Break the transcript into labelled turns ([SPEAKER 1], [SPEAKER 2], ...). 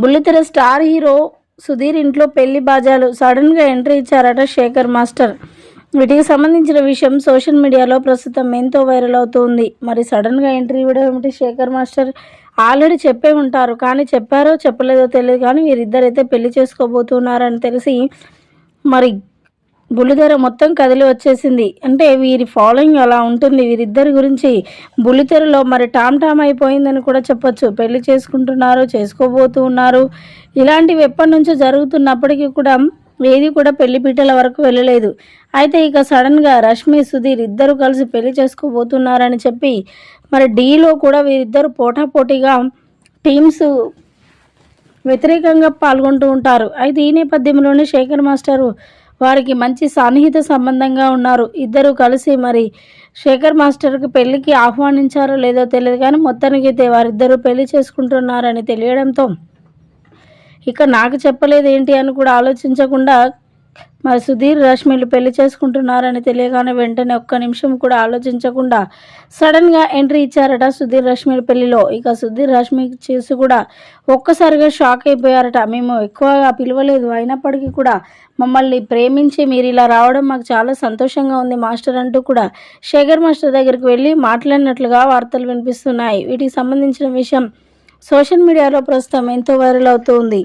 [SPEAKER 1] బుల్లితెర star hero Sudheer ఇంట్లో పెళ్ళి బాజాలు. సడన్గా ఎంట్రీ ఇచ్చారట శేఖర్ మాస్టర్. వీటికి సంబంధించిన విషయం సోషల్ మీడియాలో ప్రస్తుతం ఎంతో వైరల్ అవుతుంది. మరి సడన్గా ఎంట్రీ ఇవ్వడం ఏమిటి శేఖర్ మాస్టర్? ఆల్రెడీ చెప్పే ఉంటారు. కానీ చెప్పారో చెప్పలేదో తెలియదు. కానీ వీరిద్దరైతే పెళ్ళి చేసుకోబోతున్నారని తెలిసి మరి బుల్లితెర మొత్తం కదిలి వచ్చేసింది. అంటే వీరి ఫాలోయింగ్ అలా ఉంటుంది. వీరిద్దరి గురించి బుల్లితెరలో మరి టామ్ టామ్ అయిపోయిందని కూడా చెప్పొచ్చు. పెళ్ళి చేసుకుంటున్నారు చేసుకోబోతూ ఉన్నారు. ఇలాంటివి ఎప్పటి నుంచో జరుగుతున్నప్పటికీ కూడా ఏది కూడా పెళ్ళి పీటల వరకు వెళ్ళలేదు. అయితే ఇక సడన్గా రష్మి సుధీర్ ఇద్దరు కలిసి పెళ్ళి చేసుకోబోతున్నారని చెప్పి మరి డీలో కూడా వీరిద్దరు పోటాపోటీగా టీమ్స్ వ్యతిరేకంగా పాల్గొంటూ ఉంటారు. అయితే ఈ నేపథ్యంలోనే శేఖర్ మాస్టరు వారికి మంచి సన్నిహిత సంబంధంగా ఉన్నారు. ఇద్దరు కలిసి మరి శేఖర్ మాస్టర్కి పెళ్ళికి ఆహ్వానించారో లేదో తెలియదు కానీ మొత్తానికి అయితే వారిద్దరూ పెళ్ళి చేసుకుంటున్నారని తెలియడంతో ఇక నాకు చెప్పలేదు ఏంటి అని కూడా ఆలోచించకుండా మరి సుధీర్ రష్మిలు పెళ్ళి చేసుకుంటున్నారని తెలియగానే వెంటనే ఒక్క నిమిషం కూడా ఆలోచించకుండా సడన్గా ఎంట్రీ ఇచ్చారట సుధీర్ రష్మిల పెళ్ళిలో. ఇక సుధీర్ రష్మి చేసి కూడా ఒక్కసారిగా షాక్ అయిపోయారట. మేము ఎక్కువగా పిలవలేదు. అయినప్పటికీ కూడా మమ్మల్ని ప్రేమించి మీరు ఇలా రావడం మాకు చాలా సంతోషంగా ఉంది మాస్టర్ అంటూ కూడా శేఖర్ మాస్టర్ దగ్గరికి వెళ్ళి మాట్లాడినట్లుగా వార్తలు వినిపిస్తున్నాయి. వీటికి సంబంధించిన విషయం సోషల్ మీడియాలో ప్రస్తుతం ఎంతో వైరల్ అవుతుంది